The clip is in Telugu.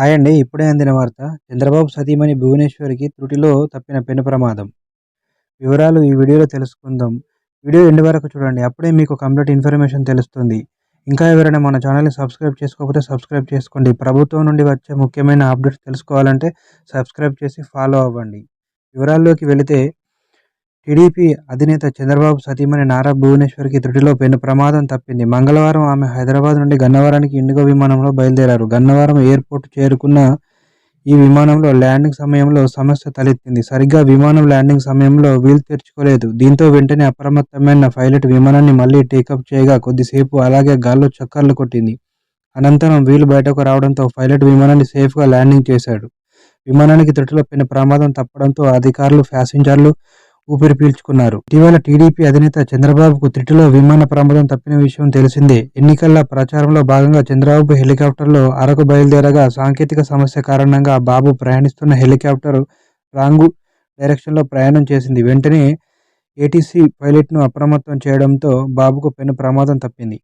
హాయ్ అండి ఇప్పుడే అందిన వార్త. చంద్రబాబు సతీమణి భువనేశ్వరికి త్రుటిలో తప్పిన పెను ప్రమాదం. వివరాలు ఈ వీడియోలో తెలుసుకుందాం. వీడియో ఎండు వరకు చూడండి. అప్పుడే మీకు కంప్లీట్ ఇన్ఫర్మేషన్ తెలుస్తుంది. ఇంకా ఎవరైనా మన ఛానల్ని సబ్స్క్రైబ్ చేసుకోకపోతే సబ్స్క్రైబ్ చేసుకోండి. ప్రభుత్వం నుండి వచ్చే ముఖ్యమైన అప్డేట్స్ తెలుసుకోవాలంటే సబ్స్క్రైబ్ చేసి ఫాలో అవ్వండి. వివరాల్లోకి వెళితే టీడీపీ అధినేత చంద్రబాబు సతీమణి నారా భువనేశ్వర్కి త్రుటిలో పెను ప్రమాదం తప్పింది. మంగళవారం ఆమె హైదరాబాద్ నుండి గన్నవరానికి ఇండిగో విమానంలో బయలుదేరారు. గన్నవరం ఎయిర్పోర్ట్ చేరుకున్న ఈ విమానంలో ల్యాండింగ్ సమయంలో సమస్య తలెత్తింది. సరిగ్గా విమానం ల్యాండింగ్ సమయంలో వీల్ తెరుచుకోలేదు. దీంతో వెంటనే అప్రమత్తమైన పైలట్ విమానాన్ని మళ్ళీ టేకప్ చేయగా కొద్దిసేపు అలాగే గాల్లో చక్కర్లు కొట్టింది. అనంతరం వీలు బయటకు రావడంతో పైలట్ విమానాన్ని సేఫ్గా ల్యాండింగ్ చేశాడు. విమానానికి త్రుటిలో పెను ప్రమాదం తప్పడంతో అధికారులు ప్యాసింజర్లు ఊపిరి పీల్చుకున్నారు. ఇటీవల టీడీపీ అధినేత చంద్రబాబుకు త్రిటిలో విమాన ప్రమాదం తప్పిన విషయం తెలిసిందే. ఎన్నికల ప్రచారంలో భాగంగా చంద్రబాబు హెలికాప్టర్లో అరకు బయలుదేరగా సాంకేతిక సమస్య కారణంగా బాబు ప్రయాణిస్తున్న హెలికాప్టర్ రాంగు డైరెక్షన్లో ప్రయాణం చేసింది. వెంటనే ఏటీసీ పైలట్ను అప్రమత్తం చేయడంతో బాబుకు పెను ప్రమాదం తప్పింది.